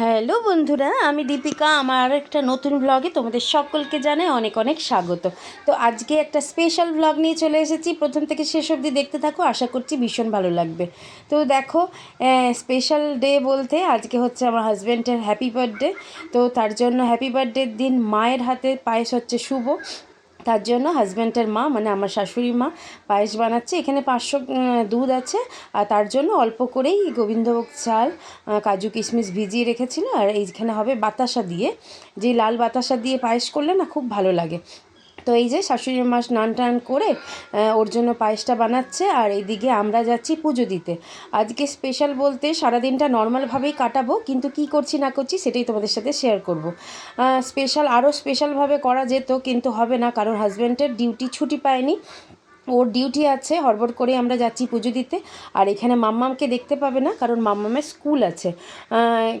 Hello বন্ধুরা, আমি দীপিকা, আমার একটা নতুন ব্লগে তোমাদের সকলকে জানাই অনেক অনেক স্বাগত। তো আজকে একটা স্পেশাল ব্লগ নিয়ে চলে এসেছি। প্রথম থেকে শেষ অবধি দেখতে থাকো, আশা করছি ভীষণ ভালো লাগবে। তো দেখো স্পেশাল ডে বলতে আজকে হচ্ছে আমার হাজব্যান্ডের হ্যাপি বার্থডে তো তার জন্য হ্যাপি বার্থডের দিন মায়ের হাতে, পায়েস হচ্ছে শুভ। তার জন্য হাজব্যান্ডের মা মানে আমার শাশুড়ি মা, পায়েস বানাচ্ছে। এখানে পাঁচশো দুধ আছে। আর তার জন্য অল্প করেই গোবিন্দভোগ চাল কাজু কিশমিশ ভিজিয়ে রেখেছিল। আর এইখানে হবে বাতাসা দিয়ে। যে লাল বাতাসা দিয়ে পায়েস করলে না খুব ভালো লাগে। তো এই যে শাশুড়ির মাস নান টান করে ওর জন্য পায়েসটা বানাচ্ছে আর এইদিকে আমরা যাচ্ছি পুজো দিতে। আজকে স্পেশাল বলতে সারাদিনটা নর্মালভাবেই কাটাবো, কিন্তু কি করছি না করছি সেটাই তোমাদের সাথে শেয়ার করব। স্পেশাল আরও স্পেশালভাবে করা যেত, কিন্তু হবে না, কারণ হাজব্যান্ডের ডিউটি ছুটি পায়নি। ওর ডিউটি আছে, হড়বড় করে আমরা যাচ্ছি পুজো দিতে। আর এখানে মাম্মামকে দেখতে পাবে না, কারণ মাম্মামের স্কুল আছে।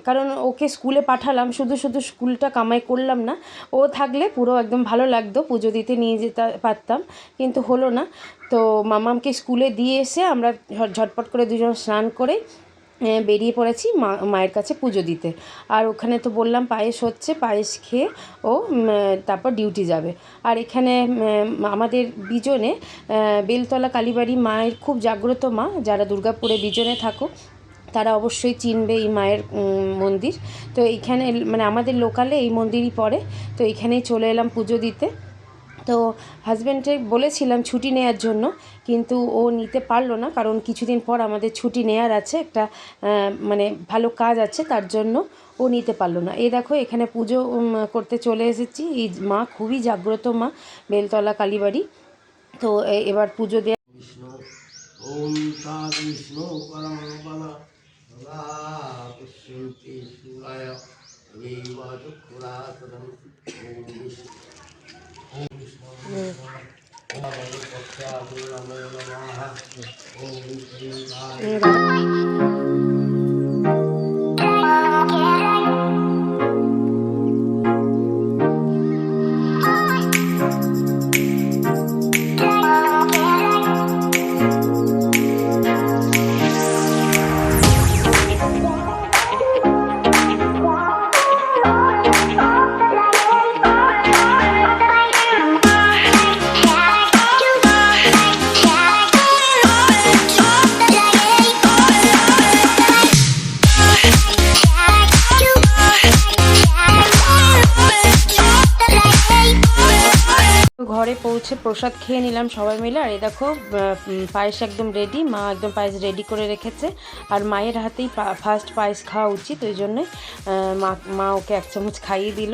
কারণ ওকে স্কুলে পাঠালাম, শুধু শুধু স্কুলটা কামাই করলাম না। ও থাকলে পুরো একদম ভালো লাগতো, পুজো দিতে নিয়ে যেতে পারতাম, কিন্তু হলো না। তো মামামকে স্কুলে দিয়ে এসে আমরা ঝট- ঝটপট করে দুজন স্নান করে বেরিয়ে পড়েছি মা, মায়ের কাছে পুজো দিতে। আর ওখানে তো বললাম পায়েস হচ্ছে, পায়েস খেয়ে ও তারপর ডিউটি যাবে। আর এখানে আমাদের বিজনে বেলতলা কালীবাড়ি মায়ের খুব জাগ্রত মা, যারা দুর্গাপুরে বিজনে থাকো, তারা অবশ্যই চিনবে এই মায়ের মন্দির। তো এইখানে মানে আমাদের লোকালে এই মন্দিরই পড়ে। তো এইখানেই চলে এলাম পুজো দিতে। তো হাজব্যান্ডকে বলেছিলাম ছুটি নেয়ার জন্য, কিন্তু ও নিতে পারল না, কারণ কিছুদিন পর আমাদের ছুটি নেয়ার আছে, একটা মানে ভালো কাজ আছে, তার জন্য ও নিতে পারল না। এ দেখো, এখানে পুজো করতে চলে এসেছি। এই মা খুবই জাগ্রত মা, বেলতলা, কালীবাড়ি। তো এবার পুজো দেওয়া বিষ্ণু Như vậy. ঘরে পৌঁছে প্রসাদ খেয়ে নিলাম সবাই মিলে। আর এই দেখো পায়েস একদম রেডি মা একদম পায়েস রেডি করে রেখেছে। আর মায়ের হাতেই ফার্স্ট পায়েস খাওয়া উচিত, ওই জন্যে মা মা ওকে এক চামচ খাইয়ে দিল।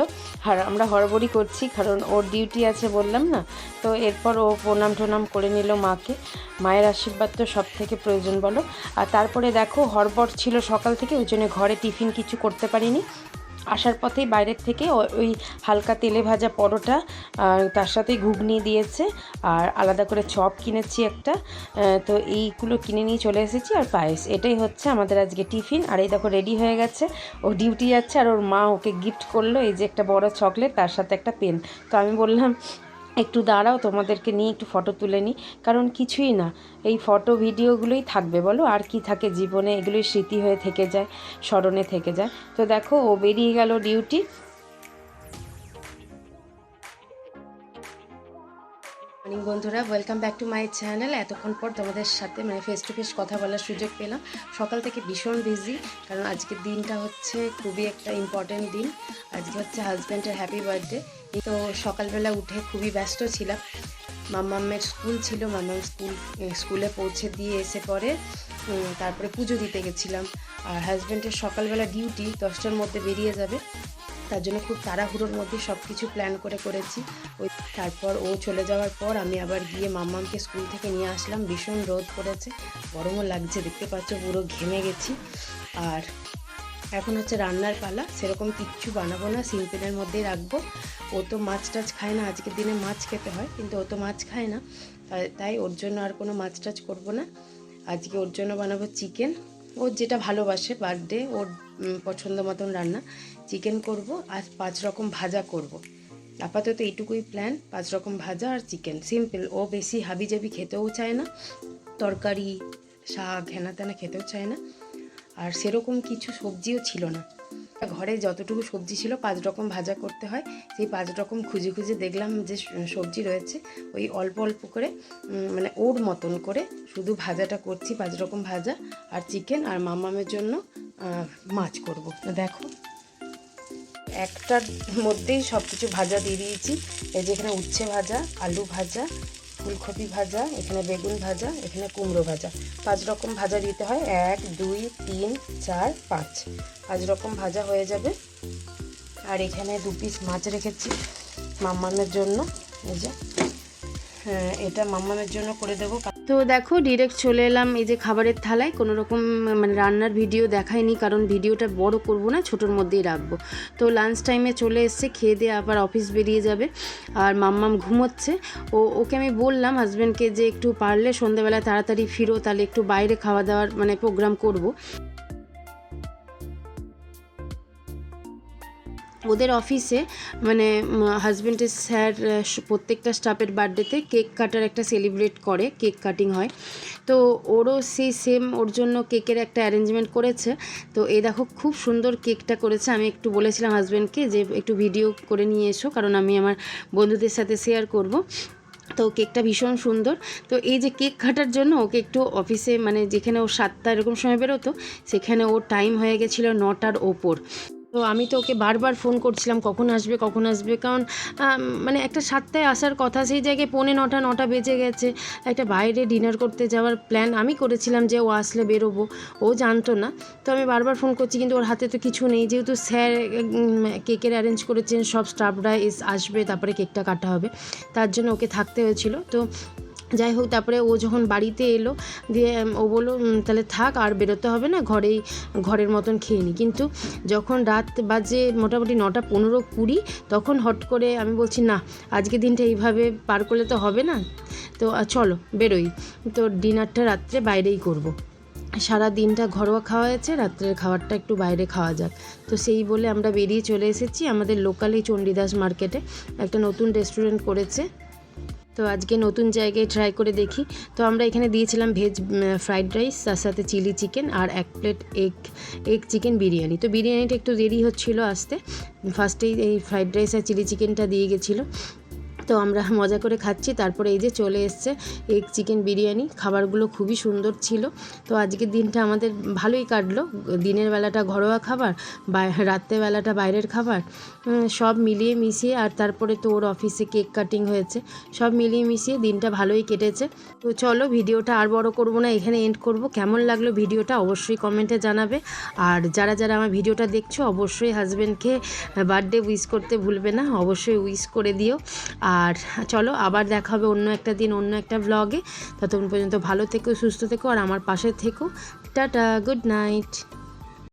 আর আমরা হড়বড়ি করছি, কারণ ওর ডিউটি আছে বললাম না? তো এরপর ও প্রণাম টোনাম করে নিল মাকে। মায়ের আশীর্বাদ তো সব থেকে প্রয়োজন বলো। আর তারপরে দেখো হরবর ছিল সকাল থেকে, ওই জন্য ঘরে টিফিন কিছু করতে পারিনি। আসার পথেই বাইরের থেকে ওই হালকা তেলে ভাজা পরোটা তার সাথে ঘুগনি দিয়েছে আর আলাদা করে চপ কিনেছি একটা। তো এইগুলো কিনে নিয়ে চলে এসেছি আর পায়েস। এটাই হচ্ছে আমাদের আজকে টিফিন। আর এই দেখো রেডি হয়ে গেছে। ও ডিউটি যাচ্ছে আর ওর মা ওকে গিফট করল এই যে একটা বড় চকলেট, তার সাথে একটা পেন। তো আমি বললাম একটু দাঁড়াও, তোমাদেরকে নিয়ে একটু ফটো তুলে নিই। কারণ কিছুই না, এই ফটো ভিডিওগুলোই থাকবে, বলো? আর কি থাকে জীবনে? এগুলোই স্মৃতি হয়ে থেকে যায়, স্মরণে থেকে যায়। তো দেখো, ও বেরিয়ে গেল ডিউটি মর্নিং বন্ধুরা welcome back to my channel এতক্ষণ পর তোমাদের সাথে মানে ফেস টু ফেস কথা বলার সুযোগ পেলাম। সকাল থেকে ভীষণ বিজি কারণ আজকের দিনটা হচ্ছে খুবই একটা ইম্পর্টেন্ট দিন। আজকে হচ্ছে হাজব্যান্ডের হ্যাপি বার্থডে তো সকালবেলা উঠে খুবই ব্যস্ত ছিলাম। মাম্মামের স্কুল ছিল, মাম্মাম স্কুল স্কুলে পৌঁছে দিয়ে এসে পরে তারপরে পুজো দিতে গেছিলাম। আর হাজব্যান্ডের সকালবেলা ডিউটি দশটার মধ্যে বেরিয়ে যাবে। তার জন্য খুব তাড়াহুড়োর মধ্যে সব কিছু প্ল্যান করে করেছি। ওই তারপর ও চলে যাওয়ার পর আমি আবার গিয়ে মাম্মামকে স্কুল থেকে নিয়ে আসলাম। ভীষণ রোদ পড়েছে, গরমও লাগছে, দেখতে পাচ্ছ পুরো ঘেমে গেছি। আর এখন হচ্ছে রান্নার পালা, সেরকম কিচ্ছু বানাবো না সিম্পলের মধ্যেই রাখব। ও তো মাছ টাছ খায় না, আজকের দিনে মাছ খেতে হয়, কিন্তু ও তো মাছ খায় না। তাই- ওর জন্য আর কোনো মাছ টাছ করব না। আজকে ওর জন্য বানাবো চিকেন ওর যেটা ভালোবাসে বার্থডে ওর পছন্দ মতন রান্না। চিকেন করব আর পাঁচ রকম ভাজা করব। আপাতত এইটুকুই প্ল্যান পাঁচ রকম ভাজা আর চিকেন। সিম্পল ও বেশি হাবিজাবি খেতেও চায় না, তরকারি, শাক হেনা তেনা খেতেও চায় না। আর সেরকম কিছু সবজিও ছিল না। ঘরে যতটুকু সবজি ছিল, পাঁচ রকম ভাজা করতে হয়। সেই পাঁচ রকম খুঁজে খুঁজে দেখলাম যে সবজি রয়েছে। ওই অল্প অল্প করে মানে ওর মতন করে শুধু ভাজাটা করছি, পাঁচ রকম ভাজা আর চিকেন। আর মামামের জন্য মাছ করব। দেখো একটার মধ্যেই সব কিছু ভাজা দিয়ে দিয়েছি। এই যে এখানে উচ্ছে ভাজা, আলু ভাজা, ফুলকপি ভাজা, এখানে বেগুন ভাজা, এখানে কুমড়ো ভাজা। পাঁচ রকম ভাজা দিতে হয়। এক, দুই, তিন, চার, পাঁচ। পাঁচ রকম ভাজা হয়ে যাবে। আর এখানে দু পিস মাছ রেখেছি মাম্মামের জন্য। এই যে হ্যাঁ এটা মাম্মামের জন্য করে দেবো। তো দেখো ডিরেক্ট চলে এলাম এই যে খাবারের থালায়। কোনো রকম মানে রান্নার ভিডিও দেখায়নি কারণ ভিডিওটা বড় করব না, ছোটোর মধ্যেই রাখব। তো লাঞ্চ টাইমে চলে এসছে, খেয়ে দিয়ে আবার অফিস বেরিয়ে যাবে। আর মাম্মাম ঘুমোচ্ছে। ও, ওকে আমি বললাম হাজব্যান্ডকে যে একটু পারলে সন্ধ্যেবেলা তাড়াতাড়ি ফিরো, তাহলে একটু বাইরে খাওয়া দাওয়ার মানে প্রোগ্রাম করব। ওদের অফিসে মানে হাজব্যান্ডের স্যার প্রত্যেকটা স্টাফের বার্থডেতে কেক কাটার একটা সেলিব্রেট করে কেক কাটিং হয়। তো ওরও সেই সেম ওর জন্য কেকের একটা অ্যারেঞ্জমেন্ট করেছে। তো এ দেখো খুব সুন্দর কেকটা করেছে। আমি একটু বলেছিলাম হাজব্যান্ডকে যে, একটু ভিডিও করে নিয়ে এসো, কারণ আমি আমার বন্ধুদের সাথে শেয়ার করব। তো কেকটা ভীষণ সুন্দর। তো এই যে কেক কাটার জন্য ওকে একটু অফিসে মানে যেখানে ও সাতটা এরকম সময় বেরোতো, সেখানে ওর টাইম হয়ে গেছিল নটার ওপর। তো আমি তো ওকে বারবার ফোন করছিলাম, কখন আসবে কখন আসবে? কারণ মানে একটা সাতটায় আসার কথা, সেই জায়গায় পৌনে নটা নটা বেজে গেছে। একটা বাইরে ডিনার করতে যাওয়ার প্ল্যান আমি করেছিলাম যে ও আসলে বেরোবো। ও জানতো না, তো আমি বারবার ফোন করছি, কিন্তু ওর হাতে তো কিছু নেই। যেহেতু স্যার কেকের অ্যারেঞ্জ করেছেন, সব স্টাফরা এস, আসবে, তারপরে কেকটা কাটা হবে। তার জন্য ওকে থাকতে হয়েছিল। তো যাই হোক তারপরে ও যখন বাড়িতে এলো, দিয়ে ও বলল তাহলে থাক, আর বেরোতে হবে না, ঘরেই, ঘরের মতন খেয়ে নি। কিন্তু যখন রাত বাজে মোটামুটি নটা পনেরো কুড়ি, তখন হট করে আমি বলছি, না, আজকে দিনটা এইভাবে পার করলে তো হবে না। তো চলো, বেরোই। তো ডিনারটা রাত্রে বাইরেই করব। সারা দিনটা ঘরোয়া খাওয়া হয়েছে, রাত্রের খাবারটা একটু বাইরে খাওয়া যাক। তো সেই বলে আমরা বেরিয়ে চলে এসেছি আমাদের লোকালি চণ্ডীদাস মার্কেটে। একটা নতুন রেস্টুরেন্ট করেছে। তো আজকে নতুন জায়গায় ট্রাই করে দেখি। তো আমরা এখানে দিয়েছিলাম ভেজ ফ্রাইড রাইস তার সাথে চিলি চিকেন আর এক plate egg egg chicken biryani. তো বিরিয়ানিটা একটু দেরি হচ্ছিল আসতে। ফার্স্টেই এই ফ্রাইড রাইস আর চিলি চিকেনটা দিয়ে গেছিল। তো আমরা মজা করে খাচ্ছি। তারপরে এই যে চলে এসছে এগ চিকেন বিরিয়ানি। খাবারগুলো খুবই সুন্দর ছিল। তো আজকের দিনটা আমাদের ভালোই কাটলো। দিনের বেলাটা ঘরোয়া খাবার বা রাত্রেবেলাটা বাইরের খাবার সব মিলিয়ে মিশিয়ে আর তারপরে তো ওর অফিসে কেক কাটিং হয়েছে। সব মিলিয়ে মিশিয়ে দিনটা ভালোই কেটেছে। তো চলো ভিডিওটা আর বড় করব না, এখানে এন্ড করব। কেমন লাগল ভিডিওটা অবশ্যই কমেন্টে জানাবে। আর যারা যারা আমার ভিডিওটা দেখছ, অবশ্যই হাজব্যান্ডকে বার্থডে উইশ করতে ভুলবে না। অবশ্যই উইশ করে দিও। আর চলো, আবার দেখা হবে অন্য একটা দিন, অন্য একটা ব্লগে ততক্ষণ পর্যন্ত ভালো থেকো, সুস্থ থেকো, আর আমার পাশে থেকো। Tata good night